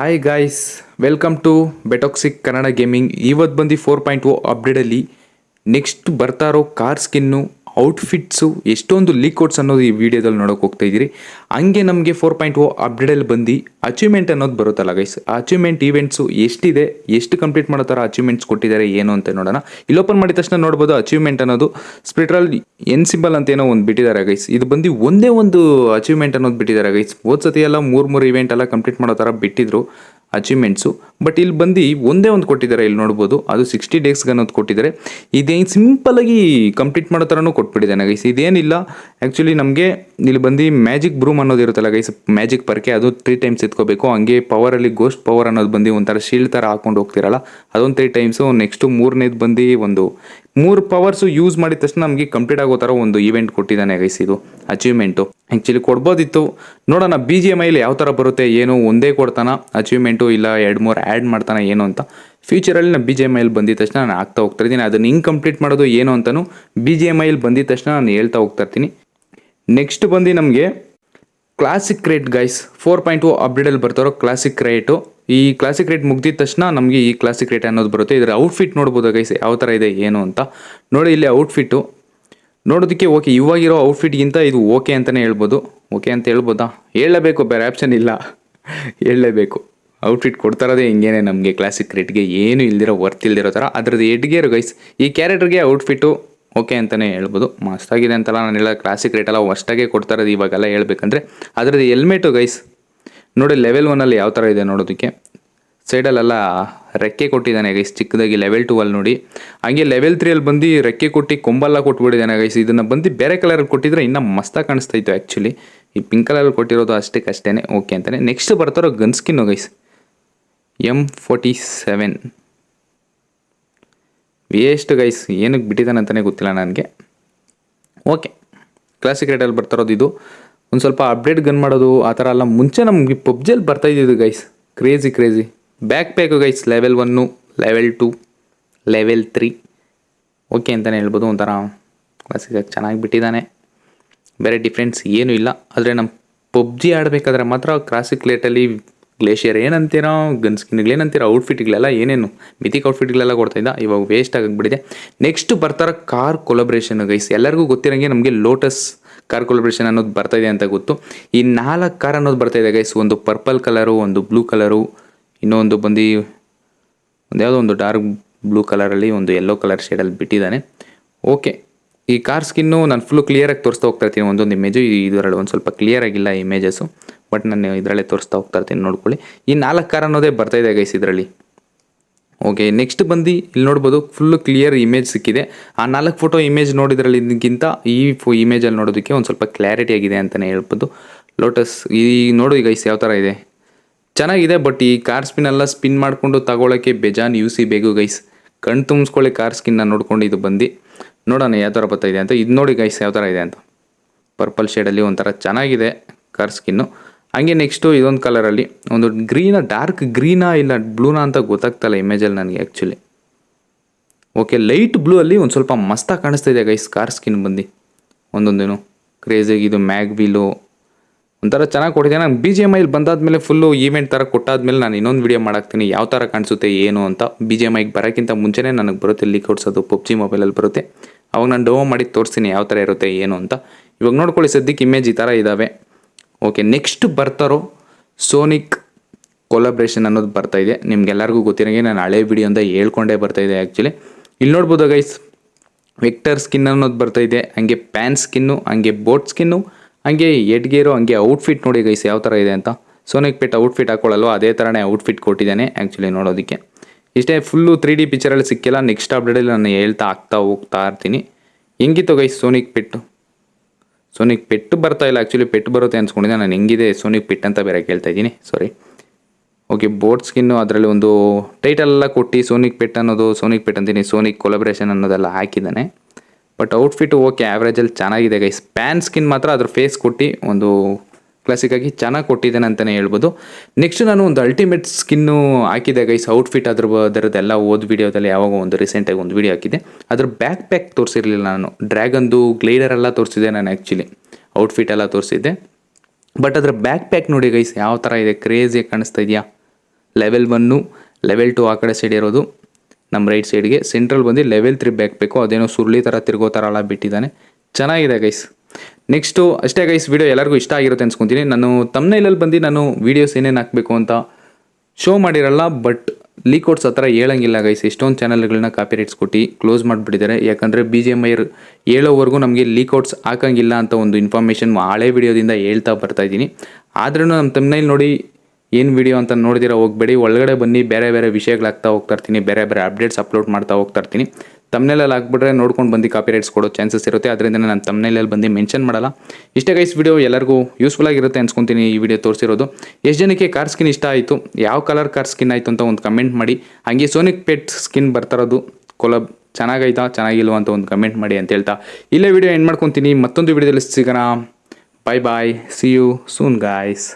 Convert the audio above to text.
Hi guys welcome to be toxic Kannada gaming ಇವತ್ತು ಬಂದು four point O ಅಪ್ಡೇಟಲ್ಲಿ next ಬರ್ತಾರೋ ಕಾರ್ ಸ್ಕಿನ್ನು ಔಟ್ಫಿಟ್ಸು ಎಷ್ಟೊಂದು ಲೀಕ್ಔಟ್ಸ್ ಅನ್ನೋದು ಈ ವಿಡಿಯೋದಲ್ಲಿ ನೋಡೋಕೆ ಹೋಗ್ತಾ ಇದ್ದೀರಿ. ಹಂಗೆ ನಮಗೆ ಫೋರ್ ಪಾಯಿಂಟ್ ಓ ಅಪ್ಡೇಟಲ್ಲಿ ಬಂದು ಅಚೀವ್ಮೆಂಟ್ ಅನ್ನೋದು ಬರುತ್ತಲ್ಲ ಗೈಸ್ ಅಚೀವ್ಮೆಂಟ್ ಈವೆಂಟ್ಸು ಎಷ್ಟಿದೆ, ಎಷ್ಟು ಕಂಪ್ಲೀಟ್ ಮಾಡೋ ಥರ ಅಚೀವ್ಮೆಂಟ್ಸ್ ಕೊಟ್ಟಿದ್ದಾರೆ, ಏನು ಅಂತ ನೋಡೋಣ. ಇಲ್ಲಿ ಓಪನ್ ಮಾಡಿದ ತಕ್ಷಣ ನೋಡ್ಬೋದು ಅಚೀವ್ಮೆಂಟ್ ಅನ್ನೋದು ಸ್ಪಿಟ್ರಲ್ ಎನ್ ಸಿಂಬಲ್ ಅಂತ ಏನೋ ಒಂದು ಬಿಟ್ಟಿದ್ದಾರೆ ಗೈಸ್ ಇದು ಬಂದು ಒಂದೇ ಒಂದು ಅಚೀವ್ಮೆಂಟ್ ಅನ್ನೋದು ಬಿಟ್ಟಿದ್ದಾರೆ ಗೈಸ್ ಹೋದ್ ಸತಿ ಎಲ್ಲ ಮೂರು ಮೂರು ಇವೆಂಟ್ ಎಲ್ಲ ಕಂಪ್ಲೀಟ್ ಮಾಡೋ ಥರ ಬಿಟ್ಟಿದ್ರು. ಅಚೀವ್ಮೆಂಟ್ಸು ಬಟ್ ಇಲ್ಲಿ ಬಂದು ಒಂದೇ ಒಂದು ಕೊಟ್ಟಿದ್ದಾರೆ, ಇಲ್ಲಿ ನೋಡ್ಬೋದು. ಅದು ಸಿಕ್ಸ್ಟಿ ಡೇಸ್ಗೆ ಅನ್ನೋದು ಕೊಟ್ಟಿದ್ದಾರೆ. ಇದೇನು ಸಿಂಪಲಾಗಿ ಕಂಪ್ಲೀಟ್ ಮಾಡೋ ಥರನೂ ಕೊಟ್ಬಿಟ್ಟಿದ್ದಾನೆ ಗೈಸ್ ಇದೇನಿಲ್ಲ. ಆ್ಯಕ್ಚುಲಿ ನಮಗೆ ಇಲ್ಲಿ ಬಂದು ಮ್ಯಾಜಿಕ್ ಬ್ರೂಮ್ ಅನ್ನೋದು ಇರುತ್ತಲ್ಲ ಗೈಸ್ ಮ್ಯಾಜಿಕ್ ಪರ್ಕೆ ಅದು ತ್ರೀ ಟೈಮ್ಸ್ ಎತ್ಕೋಬೇಕು. ಹಂಗೆ ಪವರಲ್ಲಿ ಗೋಸ್ಟ್ ಪವರ್ ಅನ್ನೋದು ಬಂದು ಒಂಥರ ಶೀಲ್ಡ್ ಥರ ಹಾಕೊಂಡು ಹೋಗ್ತಿರಲ್ಲ, ಅದೊಂದು ತ್ರೀ ಟೈಮ್ಸು ನೆಕ್ಸ್ಟು ಮೂರನೇದು ಬಂದು ಒಂದು ಮೂರು ಪವರ್ಸು ಯೂಸ್ ಮಾಡಿದ ತಕ್ಷಣ ನಮಗೆ ಕಂಪ್ಲೀಟ್ ಆಗೋ ಥರ ಒಂದು ಇವೆಂಟ್ ಕೊಟ್ಟಿದ್ದಾನೆ ಗೈಸ್ ಇದು ಅಚೀವ್ಮೆಂಟು ಆ್ಯಕ್ಚುಲಿ ಕೊಡ್ಬೋದಿತ್ತು. ನೋಡೋಣ ಬಿ ಜಿ ಎಂ ಐಲಿ ಯಾವ ಥರ ಬರುತ್ತೆ, ಏನು ಒಂದೇ ಕೊಡ್ತಾನ ಅಚೀವ್ಮೆಂಟು ಇಲ್ಲ, ಎರಡು ಮೂರು ಆ್ಯಡ್ ಮಾಡ್ತಾನೆ, ಏನು ಅಂತ. ಫ್ಯೂಚರಲ್ಲಿ ನಾನು ಬಿ ಜಿ ಎಂ ಐಲಿ ಬಂದಿದ ತಕ್ಷಣ ನಾನು ಆಗ್ತಾ ಹೋಗ್ತಾ ಇದ್ದೀನಿ. ಅದನ್ನು ಹಿಂಗೆ ಕಂಪ್ಲೀಟ್ ಮಾಡೋದು ಏನು ಅಂತಲೂ ಬಿ ಜಿ ಎಂ ಐಲಿ ಬಂದಿದ ತಕ್ಷಣ ನಾನು ಹೇಳ್ತಾ ಹೋಗ್ತಾ ಇರ್ತೀನಿ. ನೆಕ್ಸ್ಟ್ ಬಂದು ನಮಗೆ classic rate guys four point two ಅಪ್ಡೇಟಲ್ಲಿ ಬರ್ತಾರೋ ಕ್ಲಾಸಿಕ್ ರೇಟು ಈ ಕ್ಲಾಸಿಕ್ ರೇಟ್ ಮುಗ್ದಿದ ತಕ್ಷಣ ನಮಗೆ ಈ ಕ್ಲಾಸಿಕ್ ರೇಟ್ ಅನ್ನೋದು ಬರುತ್ತೆ. ಇದರ ಔಟ್ಫಿಟ್ ನೋಡ್ಬೋದು ಗೈಸ್ ಯಾವ ಥರ ಇದೆ, ಏನು ಅಂತ. ನೋಡಿ ಇಲ್ಲಿ ಔಟ್ಫಿಟ್ಟು ನೋಡೋದಕ್ಕೆ ಓಕೆ ಇವಾಗಿರೋ ಔಟ್ಫಿಟ್ಗಿಂತ ಇದು ಓಕೆ ಅಂತಲೇ ಹೇಳ್ಬೋದು. ಓಕೆ ಅಂತ ಹೇಳ್ಬೋದಾ? ಹೇಳಲೇಬೇಕು, ಬೇರೆ ಆಪ್ಷನ್ ಇಲ್ಲ. ಹೇಳಲೇಬೇಕು. ಔಟ್ಫಿಟ್ ಕೊಡ್ತಾರದೇ ಹಿಂಗೇನೆ ನಮಗೆ ಕ್ಲಾಸಿಕ್ ರೇಟ್ಗೆ ಏನು ಇಲ್ದಿರೋ ವರ್ತ್ ಇಲ್ದಿರೋ ಥರ ಅದ್ರದ್ದು ಎಡ್ಗೇರು ಗೈಸ್ ಈ ಕ್ಯಾರೆಕ್ಟರ್ಗೆ ಔಟ್ಫಿಟ್ಟು ಓಕೆ ಅಂತಲೇ ಹೇಳ್ಬೋದು. ಮಸ್ತಾಗಿದೆ ಅಂತಲ್ಲ, ನಾನೆಲ್ಲ ಕ್ಲಾಸಿಕ್ ರೇಟೆಲ್ಲ ಅಷ್ಟಾಗೆ ಕೊಡ್ತಾ ಇರೋದು ಇವಾಗೆಲ್ಲ ಹೇಳ್ಬೇಕಂದ್ರೆ. ಅದರದ್ದು ಹೆಲ್ಮೆಟು ಗೈಸ್ ನೋಡಿ ಲೆವೆಲ್ ಒನ್ನಲ್ಲಿ ಯಾವ ಥರ ಇದೆ ನೋಡೋದಕ್ಕೆ. ಸೈಡಲ್ಲೆಲ್ಲ ರೆಕ್ಕೆ ಕೊಟ್ಟಿದ್ದಾನೆ ಗೈಸ್ ಚಿಕ್ಕದಾಗಿ ಲೆವೆಲ್ ಟೂ ಅಲ್ಲಿ ನೋಡಿ. ಹಾಗೆ ಲೆವೆಲ್ ತ್ರೀಯಲ್ಲಿ ಬಂದು ರೆಕ್ಕೆ ಕೊಟ್ಟು ಕೊಂಬೆಲ್ಲ ಕೊಟ್ಬಿಟ್ಟಿದ್ದಾನೆ ಗೈಸ್ ಇದನ್ನು ಬಂದು ಬೇರೆ ಕಲರಲ್ಲಿ ಕೊಟ್ಟಿದ್ರೆ ಇನ್ನೂ ಮಸ್ತಾಗಿ ಕಾಣಿಸ್ತಾ ಇತ್ತು ಆ್ಯಕ್ಚುಲಿ ಈ ಪಿಂಕ್ ಕಲರಲ್ಲಿ ಕೊಟ್ಟಿರೋದು ಅಷ್ಟಕ್ಕೆ ಅಷ್ಟೇ ಓಕೆ ಅಂತಾನೆ. ನೆಕ್ಸ್ಟ್ ಬರ್ತಾರೋ gun skin guys M forty seven waste guys ಏನಕ್ಕೆ ಬಿಟ್ಟಿದ್ದಾನೆ ಅಂತಲೇ ಗೊತ್ತಿಲ್ಲ ನನಗೆ. ಓಕೆ ಕ್ಲಾಸಿಕ್ ರೇಟಲ್ಲಿ ಬರ್ತಾರೋದು ಇದು. ಒಂದು ಸ್ವಲ್ಪ ಅಪ್ಡೇಟ್ ಗನ್ ಮಾಡೋದು, ಆ ಥರ ಎಲ್ಲ ಮುಂಚೆ ನಮಗೆ ಪಬ್ಜಿಯಲ್ಲಿ ಬರ್ತಾ ಇದ್ದಿದ್ದು guys crazy crazy backpack guys level one level two level three okay ಅಂತಲೇ ಹೇಳ್ಬೋದು, ಒಂಥರ ಕ್ಲಾಸಿಗೆ ಚೆನ್ನಾಗಿ ಬಿಟ್ಟಿದ್ದಾನೆ. ಬೇರೆ ಡಿಫ್ರೆನ್ಸ್ ಏನೂ ಇಲ್ಲ. ಆದರೆ ನಮ್ಮ ಪಬ್ಜಿ ಆಡಬೇಕಾದ್ರೆ ಮಾತ್ರ ಕ್ಲಾಸಿಕ್ ಲೇಟಲ್ಲಿ ಗ್ಲೇಷಿಯರ್ ಏನಂತೀರೋ ಗನ್ ಸ್ಕಿನ್ಗಳೇನಂತೀರೋ ಔಟ್ಫಿಟ್ಗಳೆಲ್ಲ ಏನೇನು ಮಿತಿಕ್ ಔಟ್ಫಿಟ್ಗಳೆಲ್ಲ ಕೊಡ್ತಾಯಿದ್ದ ಇವಾಗ ವೇಸ್ಟ್ ಆಗಿಬಿಟ್ಟಿದೆ ನೆಕ್ಸ್ಟ್ ಬರ್ತಾರೆ ಕಾರ್ ಕೊಲಬ್ರೇಷನ್ ಗೈಸ್ ಎಲ್ಲರಿಗೂ ಗೊತ್ತಿರೋಂಗೆ ನಮಗೆ ಲೋಟಸ್ ಕಾರ್ ಕೊಲಬ್ರೇಷನ್ ಅನ್ನೋದು ಬರ್ತಾ ಇದೆ ಅಂತ ಗೊತ್ತು. ಈ ನಾಲ್ಕು ಕಾರ್ ಅನ್ನೋದು ಬರ್ತಾ ಇದೆ ಗೈಸ್ ಒಂದು ಪರ್ಪಲ್ ಕಲರು ಒಂದು ಬ್ಲೂ ಕಲರು ಇನ್ನೊಂದು ಬಂದು ಒಂದು ಯಾವುದೋ ಒಂದು ಡಾರ್ಕ್ ಬ್ಲೂ ಕಲರಲ್ಲಿ ಒಂದು ಯೆಲ್ಲೋ ಕಲರ್ ಶೇಡಲ್ಲಿ ಬಿಟ್ಟಿದ್ದಾನೆ. ಓಕೆ ಈ ಕಾರ್ ಸ್ಕಿನ್ನು ನಾನು ಫುಲ್ಲು ಕ್ಲಿಯರಾಗಿ ತೋರಿಸ್ತಾ ಹೋಗ್ತಾ ಇರ್ತೀನಿ, ಒಂದೊಂದು ಇಮೇಜು ಇದರಲ್ಲಿ ಒಂದು ಸ್ವಲ್ಪ ಕ್ಲಿಯರ್ ಆಗಿಲ್ಲ ಇಮೇಜಸ್ಸು ಬಟ್ ನಾನು ಇದರಲ್ಲೇ ತೋರಿಸ್ತಾ ಹೋಗ್ತಾ ಇರ್ತೀನಿ, ನೋಡ್ಕೊಳ್ಳಿ. ಈ ನಾಲ್ಕು ಕಾರ್ ಅನ್ನೋದೇ ಬರ್ತಾ ಇದೆ ಗೈಸ್ ಇದರಲ್ಲಿ. ಓಕೆ ನೆಕ್ಸ್ಟ್ ಬಂದು ಇಲ್ಲಿ ನೋಡ್ಬೋದು ಫುಲ್ಲು ಕ್ಲಿಯರ್ ಇಮೇಜ್ ಸಿಕ್ಕಿದೆ. ಆ ನಾಲ್ಕು ಫೋಟೋ ಇಮೇಜ್ ನೋಡಿದ್ರಲ್ಲಿಗಿಂತ ಈ ಫೋ ಇಮೇಜಲ್ಲಿ ನೋಡೋದಕ್ಕೆ ಒಂದು ಸ್ವಲ್ಪ ಕ್ಲಾರಿಟಿ ಆಗಿದೆ ಅಂತಲೇ ಹೇಳ್ಬೋದು. ಲೋಟಸ್ ಈ ನೋಡಿ ಇಸ್ ಯಾವ ಥರ ಇದೆ? ಚೆನ್ನಾಗಿದೆ ಬಟ್ ಈ ಕಾರ್ ಸ್ಪಿನ್ ಎಲ್ಲ ಸ್ಪಿನ್ ಮಾಡಿಕೊಂಡು ತಗೊಳ್ಳೋಕ್ಕೆ ಬೇಜಾನ್ ಯು ಸಿ ಬೇಕು ಗೈಸ್ ಕಣ್ ತುಂಬಿಸ್ಕೊಳ್ಳಿ ಕಾರ್ ಸ್ಕಿನ್ನ ನೋಡ್ಕೊಂಡು ಇದು ಬಂದು. ನೋಡೋಣ ಯಾವ ಥರ ಬರ್ತಾ ಇದೆ ಅಂತ. ಇದು ನೋಡಿ ಗೈಸ್ ಯಾವ ಥರ ಇದೆ ಅಂತ. ಪರ್ಪಲ್ ಶೇಡಲ್ಲಿ ಒಂಥರ ಚೆನ್ನಾಗಿದೆ ಕಾರ್ ಸ್ಕಿನ್ನು ಹಂಗೆ ನೆಕ್ಸ್ಟು ಇದೊಂದು ಕಲರಲ್ಲಿ ಒಂದು ಗ್ರೀನ ಡಾರ್ಕ್ ಗ್ರೀನಾ ಇಲ್ಲ ಬ್ಲೂನಾ ಅಂತ ಗೊತ್ತಾಗ್ತಲ್ಲ ಇಮೇಜಲ್ಲಿ ನನಗೆ ಆ್ಯಕ್ಚುಲಿ ಓಕೆ ಲೈಟ್ ಬ್ಲೂ ಅಲ್ಲಿ ಒಂದು ಸ್ವಲ್ಪ ಮಸ್ತಾಗಿ ಕಾಣಿಸ್ತಾ ಇದೆ ಗೈಸ್ ಕಾರ್ ಸ್ಕಿನ್ ಬಂದು. ಒಂದೊಂದೇನು ಕ್ರೇಜಾಗಿ ಇದು ಮ್ಯಾಗ್ ವೀಲು ಒಂಥರ ಚೆನ್ನಾಗಿ ಕೊಟ್ಟಿದೆ. ನಾನು ಬಿ ಜಿ ಎಂ ಐಲಿ ಬಂದಾದ್ಮೇಲೆ ಫುಲ್ಲು ಈವೆಂಟ್ ಥರ ಕೊಟ್ಟಾದ್ಮೇಲೆ ನಾನು ಇನ್ನೊಂದು ವಿಡಿಯೋ ಮಾಡಾಕ್ತೀನಿ. ಯಾವ ಥರ ಕಾಣಿಸುತ್ತೆ, ಏನು ಅಂತ ಬಿ ಜಿ ಎಂ ಐಗೆ ಬರೋಕ್ಕಿಂತ ಮುಂಚೆನೇ ನನಗೆ ಬರುತ್ತೆ ಲೀಕ್ ಹೊಡ್ಸೋದು ಪಬ್ಜಿ ಮೊಬೈಲಲ್ಲಿ ಬರುತ್ತೆ. ಅವಾಗ ನಾನು ಡೋಮೋ ಮಾಡಿ ತೋರಿಸ್ತೀನಿ ಯಾವ ಥರ ಇರುತ್ತೆ, ಏನು ಅಂತ. ಇವಾಗ ನೋಡ್ಕೊಳ್ಳಿ ಸದ್ಯಕ್ಕೆ ಇಮೇಜ್ ಈ ಥರ ಇದ್ದಾವೆ ಓಕೆ ನೆಕ್ಸ್ಟ್ ಬರ್ತಾರೋ ಸೋನಿಕ್ ಕೊಲಾಬ್ರೇಷನ್ ಅನ್ನೋದು ಬರ್ತಾ ಇದೆ. ನಿಮ್ಗೆಲ್ಲರಿಗೂ ಗೊತ್ತಿರೋಂಗೆ ನಾನು ಹಳೆ ವಿಡಿಯೋ ಅಂತ ಹೇಳ್ಕೊಂಡೇ ಬರ್ತಾ ಇದೆ ಆ್ಯಕ್ಚುಲಿ ಇಲ್ಲಿ ನೋಡ್ಬೋದು ಗೈಸ್ ವೆಕ್ಟರ್ ಸ್ಕಿನ್ ಅನ್ನೋದು ಬರ್ತಾ ಇದೆ, ಹಂಗೆ ಪ್ಯಾನ್ ಸ್ಕಿನ್ನು ಹಂಗೆ ಬೋಟ್ ಸ್ಕಿನ್ನು ಹಂಗೆ ಎಡ್ಗೇರು ಹಂಗೆ ಔಟ್ಫಿಟ್ ನೋಡಿ ಗೈಸ್ ಯಾವ ಥರ ಇದೆ ಅಂತ. ಸೋನಿಕ್ ಪೆಟ್ ಔಟ್ಫಿಟ್ ಹಾಕೊಳ್ಳಲ್ವ, ಅದೇ ಥರನೇ ಔಟ್ಫಿಟ್ ಕೊಟ್ಟಿದ್ದಾನೆ ಆ್ಯಕ್ಚುಲಿ ನೋಡೋದಕ್ಕೆ. ಇಷ್ಟೇ ಫುಲ್ಲು ತ್ರೀ ಡಿ ಪಿಕ್ಚರಲ್ಲಿ ಸಿಕ್ಕಿಲ್ಲ ನೆಕ್ಸ್ಟ್ ಅಪ್ಡೇಟಲ್ಲಿ ನಾನು ಹೇಳ್ತಾ ಆಗ್ತಾ ಹೋಗ್ತಾ ಇರ್ತೀನಿ. ಹೆಂಗಿತ್ತು ಗೈಸ್ ಸೋನಿಕ್ ಪೆಟ್ಟು ಸೋನಿಕ್ ಪೆಟ್ಟು ಬರ್ತಾ ಇಲ್ಲ. ಆ್ಯಕ್ಚುಲಿ ಪೆಟ್ಟು ಬರುತ್ತೆ ಅನ್ಸ್ಕೊಂಡಿದ್ದೆ ನಾನು ಹೆಂಗಿದೆ ಸೋನಿಕ್ ಪೆಟ್ ಅಂತ ಬೇರೆ ಕೇಳ್ತಾ ಇದ್ದೀನಿ. ಸಾರಿ ಓಕೆ ಬೋಟ್ ಸ್ಕಿನ್ನು ಅದರಲ್ಲಿ ಒಂದು ಟೈಟಲ್ ಎಲ್ಲ ಕೊಟ್ಟು ಸೋನಿಕ್ ಪೆಟ್ ಅನ್ನೋದು ಸೋನಿಕ್ ಪೆಟ್ ಅಂತೀನಿ. ಸೋನಿಕ್ ಕೊಲಬ್ರೇಷನ್ ಅನ್ನೋದೆಲ್ಲ ಹಾಕಿದ್ದಾನೆ. ಬಟ್ ಔಟ್ಫಿಟ್ ಓಕೆ ಆ್ಯಾವ್ರೇಜಲ್ಲಿ ಚೆನ್ನಾಗಿದೆ ಗೈಸ್ ಪ್ಯಾನ್ ಸ್ಕಿನ್ ಮಾತ್ರ ಅದ್ರ ಫೇಸ್ ಕೊಟ್ಟು ಒಂದು ಕ್ಲಾಸಿಕಾಗಿ ಚೆನ್ನಾಗಿ ಕೊಟ್ಟಿದ್ದೇನೆ ಅಂತಲೇ ಹೇಳ್ಬೋದು. ನೆಕ್ಸ್ಟ್ ನಾನು ಒಂದು ಅಲ್ಟಿಮೇಟ್ ಸ್ಕಿನ್ನು ಹಾಕಿದೆ ಗೈಸ್ ಔಟ್ಫಿಟ್ ಅದ್ರ ಅದರದ್ದೆಲ್ಲ ಓದ್ ವಿಡಿಯೋದಲ್ಲಿ ಯಾವಾಗ ಒಂದು ರೀಸೆಂಟಾಗಿ ಒಂದು ವಿಡಿಯೋ ಹಾಕಿದೆ. ಅದ್ರ ಬ್ಯಾಕ್ ಪ್ಯಾಕ್ ತೋರಿಸಿರಲಿಲ್ಲ ನಾನು. ಡ್ರ್ಯಾಗನ್ದು ಗ್ಲೈಡರ್ ಎಲ್ಲ ತೋರಿಸಿದೆ ನಾನು ಆ್ಯಕ್ಚುಲಿ ಔಟ್ಫಿಟ್ ಎಲ್ಲ ತೋರಿಸಿದ್ದೆ. ಬಟ್ ಅದರ ಬ್ಯಾಕ್ ಪ್ಯಾಕ್ ನೋಡಿ ಗೈಸ್ ಯಾವ ಥರ ಇದೆ ಕ್ರೇಜಿಯಾಗಿ ಕಾಣಿಸ್ತಾ ಇದೆಯಾ? ಲೆವೆಲ್ ಒನ್ನು ಲೆವೆಲ್ ಟು ಆ ಕಡೆ ಸೈಡ್ ಇರೋದು. ನಮ್ಮ ರೈಟ್ ಸೈಡ್ಗೆ ಸೆಂಟ್ರಲ್ ಬಂದು ಲೆವೆಲ್ ತ್ರೀ ಬ್ಯಾಕ್ ಬೇಕು ಅದೇನೋ ಸುರುಳಿ ಥರ ತಿರ್ಗೋ ಥರ ಎಲ್ಲ ಬಿಟ್ಟಿದ್ದಾನೆ. ಚೆನ್ನಾಗಿದೆ ಗೈಸ್ ನೆಕ್ಸ್ಟು ಅಷ್ಟೇ ಗೈಸ್ ವಿಡಿಯೋ ಎಲ್ಲರಿಗೂ ಇಷ್ಟ ಆಗಿರುತ್ತೆ ಅನ್ಸ್ಕೊತೀನಿ. ನಾನು ತಮ್ಮನೇಲಲ್ಲಿ ಬಂದು ನಾನು ವೀಡಿಯೋಸ್ ಏನೇನು ಹಾಕಬೇಕು ಅಂತ ಶೋ ಮಾಡಿರಲ್ಲ ಬಟ್ ಲೀಕೌಟ್ಸ್ ಹತ್ರ ಹೇಳಂಗಿಲ್ಲ ಗೈಸ್ ಎಷ್ಟೊಂದು ಚಾನಲ್ಗಳನ್ನ ಕಾಪಿ ರೈಟ್ಸ್ ಕೊಟ್ಟು ಕ್ಲೋಸ್ ಮಾಡಿಬಿಟ್ಟಿದ್ದಾರೆ. ಯಾಕಂದರೆ ಬಿ ಜಿ ಎಂ ಐರ್ ಹೇಳೋವರೆಗೂ ನಮಗೆ ಲೀಕೌಟ್ಸ್ ಹಾಕಂಗಿಲ್ಲ ಅಂತ ಒಂದು ಇನ್ಫಾರ್ಮೇಷನ್ ಹಳೆ ವಿಡಿಯೋದಿಂದ ಹೇಳ್ತಾ ಬರ್ತಾ ಇದ್ದೀನಿ. ಆದ್ರೂ ನಮ್ಮ ತಮ್ಮನೇಲಿ ನೋಡಿ ಏನು ವಿಡಿಯೋ ಅಂತ ನೋಡಿದಿರ ಹೋಗಬೇಡಿ. ಒಳಗಡೆ ಬನ್ನಿ, ಬೇರೆ ಬೇರೆ ವಿಷಯಗಳಾಗ್ತಾ ಹೋಗ್ತಾ ಇರ್ತೀನಿ. ಬೇರೆ ಬೇರೆ ಅಪ್ಡೇಟ್ಸ್ ಅಪ್ಲೋಡ್ ಮಾಡ್ತಾ ಹೋಗ್ತಾ ಇರ್ತೀನಿ. ತಮ್ಮನೇಲಲ್ಲಿ ಹಾಕ್ಬಿಟ್ರೆ ನೋಡ್ಕೊಂಡು ಬಂದು ಕಾಪಿ ರೈಟ್ಸ್ ಕೊಡೋ ಚಾನ್ಸಸ್ ಇರುತ್ತೆ. ಅದರಿಂದ ನಾನು ತಮ್ಮನೇಲಲ್ಲಿ ಬಂದು ಮೆನ್ಷನ್ ಮಾಡಲ್ಲ. ಇಷ್ಟೇ ಗೈಸ್ ವಿಡಿಯೋ ಎಲ್ಲರಿಗೂ ಯೂಸ್ಫುಲ್ ಆಗಿರುತ್ತೆ ಅನ್ಸ್ಕೊತೀನಿ ಈ ವಿಡಿಯೋ ತೋರಿಸಿರೋದು. ಎಷ್ಟು ಜನಕ್ಕೆ ಕಾರ್ ಸ್ಕಿನ್ ಇಷ್ಟ ಆಯಿತು? ಯಾವ ಕಲರ್ ಕಾರ್ ಸ್ಕಿನ್ ಆಯಿತು ಅಂತ ಒಂದು ಕಮೆಂಟ್ ಮಾಡಿ. ಹಾಗೆ ಸೋನಿಕ್ ಪೆಟ್ ಸ್ಕಿನ್ ಬರ್ತಾರೋದು ಕೊಲಬ್ ಚೆನ್ನಾಗೈತಾ, ಚೆನ್ನಾಗಿಲ್ವ ಅಂತ ಒಂದು ಕಮೆಂಟ್ ಮಾಡಿ ಅಂತ ಹೇಳ್ತಾ. ಇಲ್ಲೇ ವಿಡಿಯೋ ಎಂಡ್ ಮಾಡ್ಕೊತೀನಿ. ಮತ್ತೊಂದು ವಿಡಿಯೋದಲ್ಲಿ ಸಿಗೋಣ. Bye bye see you soon guys